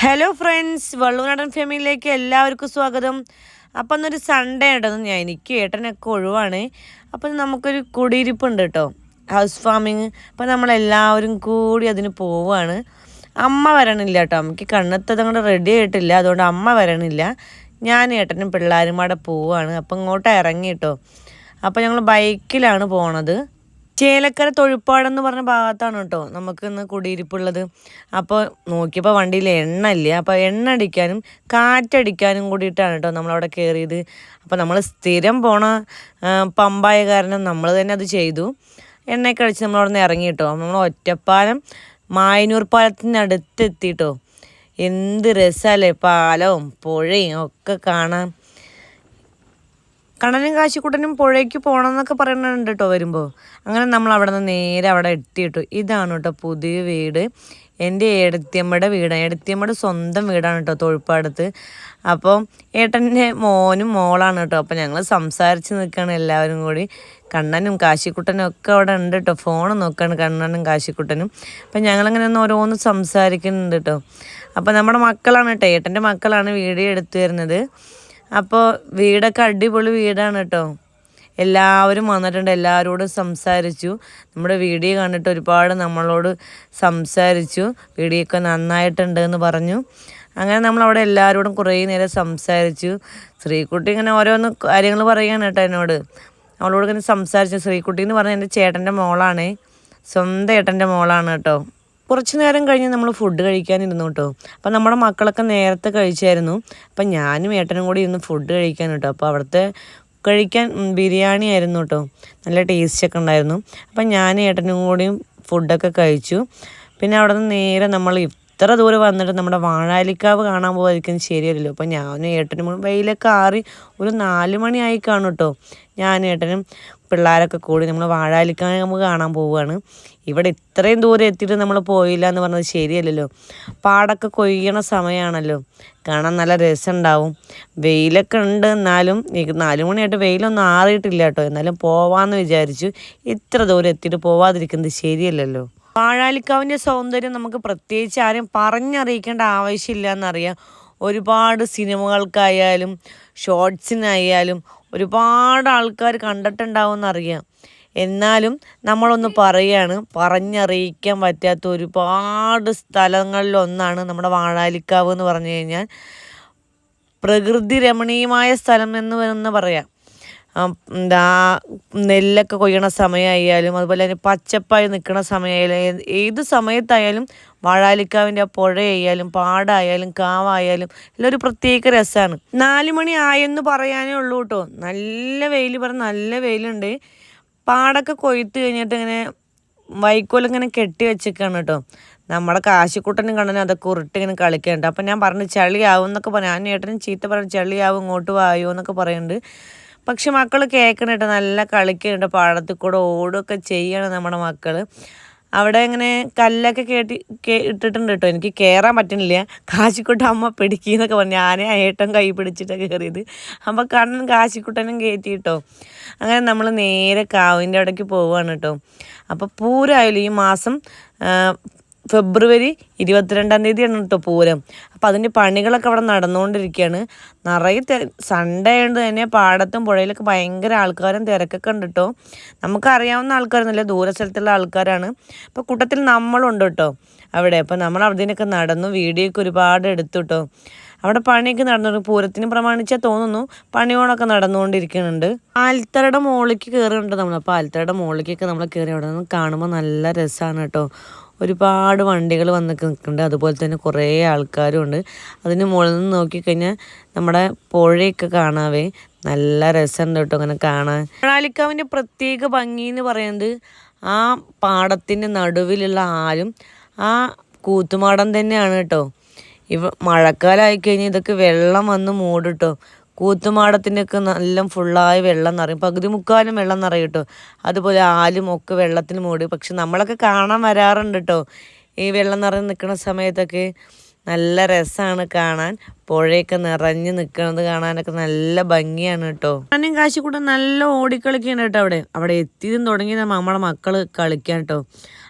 Hello friends വള്ളുനാടൻ ഫാമിലിയിലേക്ക് എല്ലാവർക്കും സ്വാഗതം. അപ്പം എന്നൊരു സൺഡേ ഉണ്ടെന്ന് ഞാൻ എനിക്ക് ഏട്ടനൊക്കെ ഒഴിവാണ്. അപ്പം നമുക്കൊരു കുടിയിരിപ്പുണ്ട് കേട്ടോ ഹൗസ് ഫാമിങ് അപ്പം നമ്മളെല്ലാവരും കൂടി അതിന് പോവുകയാണ് അമ്മ വരണില്ല കേട്ടോ അമ്മയ്ക്ക് കണ്ണത്തത് അങ്ങോട്ട് റെഡി ആയിട്ടില്ല. അതുകൊണ്ട് അമ്മ വരണില്ല. ഞാൻ ഏട്ടനും പിള്ളേരും കൂടെ പോവുകയാണ് അപ്പം ഇങ്ങോട്ട് ഇറങ്ങി കേട്ടോ അപ്പം ഞങ്ങൾ ബൈക്കിലാണ് പോണത്. ചേലക്കര തൊഴിപ്പാടെന്ന് പറഞ്ഞ ഭാഗത്താണ് കേട്ടോ നമുക്ക് ഇന്ന് കുടിയിരിപ്പുള്ളത്. അപ്പോൾ നോക്കിയപ്പോൾ വണ്ടിയിൽ എണ്ണ ഇല്ല അപ്പോൾ എണ്ണ അടിക്കാനും കാറ്റടിക്കാനും കൂടിയിട്ടാണ് കേട്ടോ നമ്മളവിടെ കയറിയത് അപ്പോൾ നമ്മൾ സ്ഥിരം പോണ പമ്പായ കാരണം നമ്മൾ തന്നെ അത് ചെയ്തു. എണ്ണയൊക്കെ അടിച്ച് നമ്മളവിടെ നിന്ന് ഇറങ്ങി കേട്ടോ. നമ്മൾ ഒറ്റപ്പാലം മായനൂർ പാലത്തിനടുത്ത് എത്തിയിട്ടോ എന്ത് രസമല്ലേ പാലവും പുഴയും ഒക്കെ കാണാൻ കണ്ണനും കാശിക്കുട്ടനും പുഴയ്ക്ക് പോകണം എന്നൊക്കെ പറയുന്നുണ്ട് കേട്ടോ വരുമ്പോൾ അങ്ങനെ നമ്മൾ അവിടെ നിന്ന് നേരെ അവിടെ എത്തിയിട്ടു. ഇതാണ് കേട്ടോ പുതിയ വീട്. എന്റെ ഏടത്തിയമ്മയുടെ വീടാണ് ഏടത്തിയമ്മയുടെ സ്വന്തം വീടാണ് കേട്ടോ തൊഴിപ്പാടത്ത്. അപ്പോൾ ഏട്ടന്റെ മോനും മോളാണ് കേട്ടോ അപ്പോൾ ഞങ്ങൾ സംസാരിച്ച് നിൽക്കുകയാണ് എല്ലാവരും കൂടി. കണ്ണനും കാശിക്കുട്ടനും ഒക്കെ അവിടെ ഉണ്ട് കേട്ടോ ഫോൺ നോക്കുകയാണ് കണ്ണനും കാശിക്കുട്ടനും. അപ്പം ഞങ്ങളിങ്ങനെ ഒന്ന് ഓരോന്ന് സംസാരിക്കുന്നുണ്ട് കേട്ടോ അപ്പോൾ നമ്മുടെ മക്കളാണ് കേട്ടോ ഏട്ടന്റെ മക്കളാണ് വീഡിയോ എടുത്തു തരുന്നത്. അപ്പോൾ വീടൊക്കെ അടിപൊളി വീടാണ് കേട്ടോ എല്ലാവരും വന്നിട്ടുണ്ട് എല്ലാവരോടും സംസാരിച്ചു. നമ്മുടെ വീഡിയോ കണ്ടിട്ട് ഒരുപാട് നമ്മളോട് സംസാരിച്ചു. വീഡിയോ ഒക്കെ നന്നായിട്ടുണ്ട് എന്ന് പറഞ്ഞു. അങ്ങനെ നമ്മൾ അവിടെ എല്ലാവരോടും കുറേ നേരം സംസാരിച്ചു. ശ്രീകുട്ടി ഇങ്ങനെ ഓരോന്ന് കാര്യങ്ങൾ പറയുകയാണ് കേട്ടോ എന്നോട്. അവളോട് ഇങ്ങനെ സംസാരിച്ചു. ശ്രീകുട്ടി എന്ന് പറഞ്ഞാൽ എന്റെ ചേട്ടന്റെ മോളാണ്. സ്വന്തം ഏട്ടന്റെ മോളാണ് കേട്ടോ. കുറച്ച് നേരം കഴിഞ്ഞ് നമ്മൾ ഫുഡ് കഴിക്കാനിരുന്നു കേട്ടോ. അപ്പം നമ്മുടെ മക്കളൊക്കെ നേരത്തെ കഴിച്ചായിരുന്നു. അപ്പം ഞാനും ഏട്ടനും കൂടി ഇന്ന് ഫുഡ് കഴിക്കാൻ കേട്ടോ. അപ്പോൾ അവിടുത്തെ കഴിക്കാൻ ബിരിയാണി ആയിരുന്നു കേട്ടോ. നല്ല ടേസ്റ്റൊക്കെ ഉണ്ടായിരുന്നു. അപ്പം ഞാനും ഏട്ടനും കൂടിയും ഫുഡൊക്കെ കഴിച്ചു. പിന്നെ അവിടെ നിന്ന് നേരെ നമ്മൾ ഇത്ര ദൂരം വന്നിട്ട് നമ്മുടെ വാഴാലിക്കാവ് കാണാൻ പോകാതിരിക്കുന്നത് ശരിയല്ലല്ലോ. അപ്പം ഞാനും ഏട്ടനും വെയിലൊക്കെ ആറി ഒരു നാല് മണിയായി കാണും കേട്ടോ. ഞാനും ഏട്ടനും പിള്ളേരൊക്കെ കൂടി നമ്മൾ വാഴാലിക്കാൻ നമുക്ക് കാണാൻ പോവുകയാണ്. ഇവിടെ ഇത്രയും ദൂരം എത്തിയിട്ട് നമ്മൾ പോയില്ല എന്ന് പറഞ്ഞത് ശരിയല്ലല്ലോ. പാടൊക്കെ കൊയ്യണ സമയമാണല്ലോ കാണാൻ നല്ല രസമുണ്ടാവും. വെയിലൊക്കെ ഉണ്ട് എന്നാലും നാല് മണിയായിട്ട് വെയിലൊന്നും ആറിയിട്ടില്ല കേട്ടോ. എന്നാലും പോവാമെന്ന് വിചാരിച്ചു. ഇത്ര ദൂരം എത്തിയിട്ട് പോവാതിരിക്കുന്നത് ശരിയല്ലല്ലോ. വാഴാലിക്കാവിന്റെ സൗന്ദര്യം നമുക്ക് പ്രത്യേകിച്ച് ആരും പറഞ്ഞറിയിക്കേണ്ട ആവശ്യമില്ല എന്നറിയാം ഒരുപാട് സിനിമകൾക്കായാലും ഷോർട്സിനായാലും ഒരുപാട് ആൾക്കാർ കണ്ടിട്ടുണ്ടാവും എന്നറിയാം എന്നാലും നമ്മളൊന്ന് പറയുകയാണ് പറഞ്ഞറിയിക്കാൻ പറ്റാത്ത ഒരുപാട് സ്ഥലങ്ങളിലൊന്നാണ് നമ്മുടെ വാഴാലിക്കാവ് എന്ന് പറഞ്ഞു കഴിഞ്ഞാൽ. പ്രകൃതി രമണീയമായ സ്ഥലം എന്ന് പറയാം. എന്താ നെല്ലൊക്കെ കൊയ്യണ സമയമായാലും അതുപോലെ തന്നെ പച്ചപ്പായി നിൽക്കുന്ന സമയമായാലും ഏത് സമയത്തായാലും വാഴാലിക്കാവിന്റെ ആ പുഴയായാലും പാടായാലും കാവായാലും എല്ലാം ഒരു പ്രത്യേക രസമാണ്. നാല് മണി ആയെന്ന് പറയാനേ ഉള്ളൂ കേട്ടോ. നല്ല വെയിൽ പറഞ്ഞ നല്ല വെയിലുണ്ട്. പാടൊക്കെ കൊയ്ത്ത് കഴിഞ്ഞിട്ട് ഇങ്ങനെ വൈക്കോലിങ്ങനെ കെട്ടി വെച്ചേക്കാണ് കേട്ടോ. നമ്മുടെ കാശിക്കുട്ടനും കണ്ണനും അതൊക്കെ ഉരുട്ട് ഇങ്ങനെ കളിക്കുന്നുണ്ട് അപ്പം ഞാൻ പറഞ്ഞു ചളിയാവും എന്നൊക്കെ പറഞ്ഞു. ഞാൻ ഏട്ടനും ചീത്ത പറഞ്ഞു ചളിയാവും ഇങ്ങോട്ട് വായോ എന്നൊക്കെ പറയുന്നുണ്ട്. പക്ഷെ മക്കൾ കേൾക്കണിട്ട് നല്ല കളിക്കുന്നുണ്ട് പാടത്തിൽ കൂടെ ഓടുകയൊക്കെ ചെയ്യണം നമ്മുടെ മക്കൾ അവിടെ ഇങ്ങനെ കല്ലൊക്കെ കേട്ടി ഇട്ടിട്ടുണ്ട് കേട്ടോ. എനിക്ക് കയറാൻ പറ്റുന്നില്ല കാശിക്കുട്ട അമ്മ പിടിക്കുന്നൊക്കെ പറഞ്ഞു. ഞാനേ ഏട്ടൻ കൈ പിടിച്ചിട്ടൊക്കെ കയറിയത് അപ്പോൾ കണ്ണൻ കാശിക്കുട്ടനും കയറ്റി കേട്ടോ അങ്ങനെ നമ്മൾ നേരെ കാവിന്റെ അവിടേക്ക് പോവുകയാണ് കേട്ടോ. അപ്പോൾ പൂരായാലും ഈ മാസം ഫെബ്രുവരി ഇരുപത്തിരണ്ടാം തീയതിയാണ് കേട്ടോ പൂരം. അപ്പോൾ അതിന്റെ പണികളൊക്കെ അവിടെ നടന്നുകൊണ്ടിരിക്കുകയാണ് നിറയെ സൺഡേ ആയതുകൊണ്ട് തന്നെ പാടത്തും പുഴയിലൊക്കെ ഭയങ്കര ആൾക്കാരും തിരക്കൊക്കെ ഉണ്ട് കേട്ടോ നമുക്കറിയാവുന്ന ആൾക്കാരൊന്നുമില്ല ദൂര സ്ഥലത്തുള്ള ആൾക്കാരാണ്. അപ്പോൾ കൂട്ടത്തിൽ നമ്മളുണ്ട് കേട്ടോ അവിടെ. അപ്പോൾ നമ്മൾ അവിടെയൊക്കെ നടന്നു വീഡിയോ ഒക്കെ ഒരുപാട് എടുത്തു കേട്ടോ അവിടെ പണിയൊക്കെ നടന്നു പൂരത്തിന് പ്രമാണിച്ചാൽ തോന്നുന്നു പണിയോണൊക്കെ നടന്നുകൊണ്ടിരിക്കുന്നുണ്ട്. ആൽത്തറയുടെ മുകളിലേക്ക് കയറുന്നുണ്ട് നമ്മൾ. അപ്പോൾ ആൽത്തറയുടെ മുകളിലേക്കൊക്കെ നമ്മൾ കയറി അവിടെ നിന്ന് കാണുമ്പോൾ നല്ല രസമാണ് കേട്ടോ ഒരുപാട് വണ്ടികൾ വന്ന് നിൽക്കുന്നുണ്ട്. അതുപോലെ തന്നെ കുറേ ആൾക്കാരും ഉണ്ട്. അതിന് മുകളിൽ നിന്ന് നോക്കിക്കഴിഞ്ഞാൽ നമ്മുടെ പുഴയൊക്കെ കാണാവേ. നല്ല രസമുണ്ട് കേട്ടോ അങ്ങനെ കാണാൻ. മണാലിക്കാവിന്റെ പ്രത്യേക ഭംഗി എന്ന് പറയുന്നത് ആ പാടത്തിന്റെ നടുവിലുള്ള ആരും ആ കൂത്തുമാടം തന്നെയാണ് കേട്ടോ. ഇവ മഴക്കാലമായി കഴിഞ്ഞാൽ ഇതൊക്കെ വെള്ളം വന്ന് മൂടിട്ടോ കൂത്തുമാടത്തിന്റെയൊക്കെ നല്ല ഫുള്ളായി വെള്ളം നിറയും. പകുതി മുക്കാലും വെള്ളം നിറയും കേട്ടോ. അതുപോലെ ആലും ഒക്കെ വെള്ളത്തിൽ മൂടി. പക്ഷെ നമ്മളൊക്കെ കാണാൻ വരാറുണ്ട് കേട്ടോ. ഈ വെള്ളം നിറഞ്ഞ് നിൽക്കുന്ന സമയത്തൊക്കെ നല്ല രസമാണ് കാണാൻ. പുഴയൊക്കെ നിറഞ്ഞ് നിൽക്കുന്നത് കാണാനൊക്കെ നല്ല ഭംഗിയാണ് കേട്ടോ. ഞാനും കാശി കൂടെ നല്ല ഓടിക്കളിക്കുകയാണ് കേട്ടോ അവിടെ. അവിടെ എത്തിയതും തുടങ്ങി നമ്മളെ മക്കൾ കളിക്കാൻ കേട്ടോ.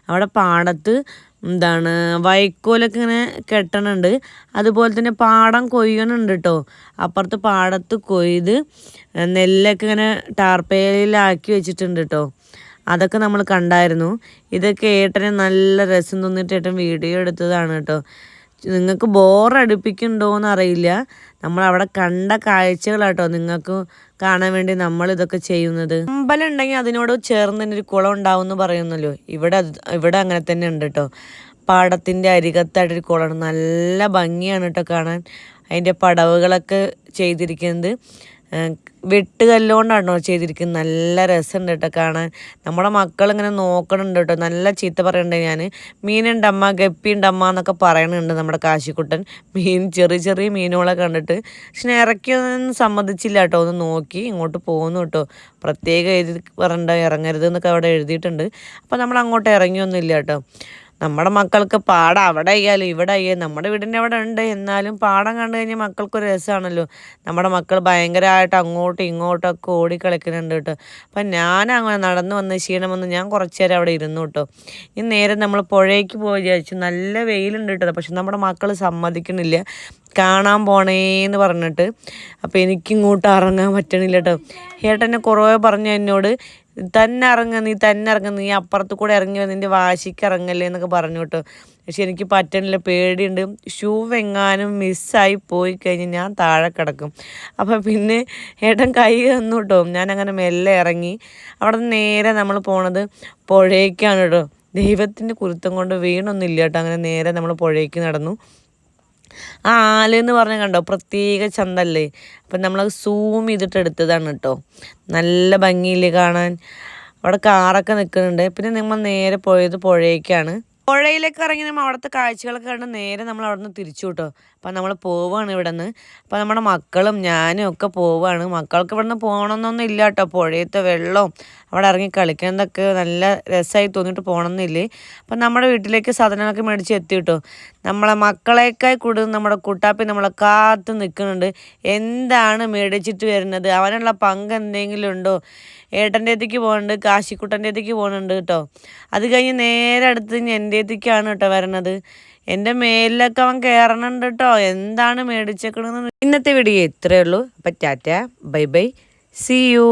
അവിടെ പാടത്ത് എന്താണ് വൈക്കോലൊക്കെ ഇങ്ങനെ കെട്ടണുണ്ട്. അതുപോലെ തന്നെ പാടം കൊയ്യണുണ്ട് കേട്ടോ അപ്പുറത്ത് പാടത്ത് കൊയ്ത് നെല്ലൊക്കെ ഇങ്ങനെ ടാർപ്പയിലാക്കി വെച്ചിട്ടുണ്ട് കേട്ടോ അതൊക്കെ നമ്മൾ കണ്ടായിരുന്നു. ഇതൊക്കെ ഏട്ടനെ നല്ല രസം തോന്നിയിട്ട് ഏട്ടൻ വീഡിയോ എടുത്തതാണ് കേട്ടോ നിങ്ങൾക്ക് ബോറടിപ്പിക്കുന്നുണ്ടോയെന്ന് അറിയില്ല നമ്മൾ അവിടെ കണ്ട കാഴ്ചകളാട്ടോ നിങ്ങൾക്ക് കാണാൻ വേണ്ടി നമ്മൾ ഇതൊക്കെ ചെയ്യുന്നത്. അമ്പലം ഉണ്ടെങ്കിൽ അതിനോട് ചേർന്ന് തന്നെ ഒരു കുളം ഉണ്ടാവും എന്ന് പറയുന്നല്ലോ. ഇവിടെ ഇവിടെ അങ്ങനെ തന്നെ ഉണ്ട് കേട്ടോ പാടത്തിന്റെ അരികത്തായിട്ടൊരു കുളമാണ് നല്ല ഭംഗിയാണ് കേട്ടോ കാണാൻ. അതിന്റെ പടവുകളൊക്കെ ചെയ്തിരിക്കുന്നത്. വെട്ടുകല്ലുകൊണ്ടാണോ ചെയ്തിരിക്കുന്നത്? നല്ല രസമുണ്ട് കേട്ടോ കാണാൻ. നമ്മുടെ മക്കളിങ്ങനെ നോക്കണുണ്ട് കേട്ടോ നല്ല ചീത്ത പറയണ്ടേ ഞാൻ മീനുണ്ടമ്മ ഗപ്പിയുണ്ടമ്മ എന്നൊക്കെ പറയണുണ്ട് നമ്മുടെ കാശിക്കുട്ടൻ. മീൻ ചെറിയ ചെറിയ മീനുകളെ കണ്ടിട്ട്. പക്ഷെ ഇറക്കിയൊന്നും സമ്മതിച്ചില്ല കേട്ടോ ഒന്ന് നോക്കി ഇങ്ങോട്ട് പോകുന്നു കേട്ടോ പ്രത്യേകം എഴുതി പറയണ്ട ഇറങ്ങരുത് എന്നൊക്കെ അവിടെ എഴുതിയിട്ടുണ്ട്. അപ്പോൾ നമ്മൾ അങ്ങോട്ട് ഇറങ്ങിയൊന്നുമില്ല കേട്ടോ നമ്മുടെ മക്കൾക്ക് പാടം അവിടെ ആയാലും ഇവിടെ ആയാലും നമ്മുടെ വീടിന്റെ അവിടെ ഉണ്ട്. എന്നാലും പാടം കണ്ടു കഴിഞ്ഞാൽ മക്കൾക്കൊരു രസമാണല്ലോ. നമ്മുടെ മക്കൾ ഭയങ്കരമായിട്ട് അങ്ങോട്ടും ഇങ്ങോട്ടൊക്കെ ഓടി കളിക്കുന്നുണ്ട് കേട്ടോ. അപ്പം ഞാൻ അങ്ങനെ നടന്നു വന്ന് ക്ഷീണം വന്ന് ഞാൻ കുറച്ച് നേരം അവിടെ ഇരുന്നു കേട്ടോ. ഈ നേരെ നമ്മൾ പുഴയ്ക്ക് പോയി വിചാരിച്ചു. നല്ല വെയിലുണ്ട് കേട്ടോ. പക്ഷെ നമ്മുടെ മക്കൾ സമ്മതിക്കണില്ല കാണാൻ പോണേന്ന് പറഞ്ഞിട്ട്. അപ്പോൾ എനിക്കിങ്ങോട്ട് ഇറങ്ങാൻ പറ്റണില്ല കേട്ടോ. ഏട്ടനെ കുറേ പറഞ്ഞു എന്നോട് തന്നെ ഇറങ്ങ നീ തന്നെ ഇറങ്ങ നീ അപ്പുറത്ത് കൂടെ ഇറങ്ങി നിന്റെ വാശിക്ക് ഇറങ്ങല്ലേ എന്നൊക്കെ പറഞ്ഞു കേട്ടോ. പക്ഷെ എനിക്ക് പറ്റണില്ല പേടിയുണ്ട്. ഷൂ എങ്ങാനും മിസ്സായി പോയി കഴിഞ്ഞ് ഞാൻ താഴെ കിടക്കും. അപ്പം പിന്നെ ഏട്ടൻ കൈ തന്നു കേട്ടോ. ഞാൻ അങ്ങനെ മെല്ലെ ഇറങ്ങി. അവിടെ നേരെ നമ്മൾ പോണത് പുഴയ്ക്കാണ് കേട്ടോ. ദൈവത്തിന്റെ കുരുത്തം കൊണ്ട് വീണൊന്നുമില്ല കേട്ടോ. അങ്ങനെ നേരെ നമ്മൾ പുഴയ്ക്ക് നടന്നു. ആ ആലെന്ന് പറഞ്ഞാൽ കണ്ടോ? പ്രത്യേക ചന്തല്ലേ. അപ്പം നമ്മൾ സൂം ചെയ്തിട്ട് എടുത്തതാണ് കേട്ടോ. നല്ല ഭംഗിയില്ലേ കാണാൻ. അവിടെ കാറൊക്കെ നിൽക്കുന്നുണ്ട്. പിന്നെ നമ്മൾ നേരെ പോയത് പുഴയ്ക്കാണ്. പുഴയിലേക്ക് ഇറങ്ങി നമ്മൾ അവിടുത്തെ കാഴ്ചകളൊക്കെ കണ്ട് നേരെ നമ്മൾ അവിടെ നിന്ന് തിരിച്ചു കേട്ടോ. അപ്പം നമ്മൾ പോവുകയാണ് ഇവിടെ നിന്ന് അപ്പം നമ്മുടെ മക്കളും ഞാനും ഒക്കെ പോവുകയാണ് മക്കൾക്ക് ഇവിടെ നിന്ന് പോകണമെന്നൊന്നും ഇല്ല കേട്ടോ. പുഴയത്തെ വെള്ളവും അവിടെ ഇറങ്ങി കളിക്കുന്നതൊക്കെ നല്ല രസമായി തോന്നിയിട്ട് പോകണമെന്നില്ലേ? അപ്പം നമ്മുടെ വീട്ടിലേക്ക് സാധനങ്ങളൊക്കെ മേടിച്ച് എത്തി കേട്ടോ. നമ്മളെ മക്കളേക്കായി കൂടുതൽ നമ്മുടെ കുട്ടാപ്പി നമ്മളെ കാത്ത് നിൽക്കുന്നുണ്ട്. എന്താണ് മേടിച്ചിട്ട് വരുന്നത്? അവനുള്ള പങ്ക് എന്തെങ്കിലും ഉണ്ടോ? ഏട്ടന്റെ അടുത്തേക്ക് പോകുന്നുണ്ട് കാശിക്കുട്ടന്റെ അടുത്തേക്ക് പോകുന്നുണ്ട് കേട്ടോ. അത് കഴിഞ്ഞ് നേരെ അടുത്ത് എന്റെ അടുത്തേക്കാണ് കേട്ടോ വരണത്. എന്റെ മേലിലൊക്കെ അവൻ കയറണുണ്ട് കേട്ടോ. എന്താണ് മേടിച്ചേക്കണെന്ന് ഇന്നത്തെ വീഡിയോ ഇത്രയേ ഉള്ളൂ. അപ്പം tata bye bye. See you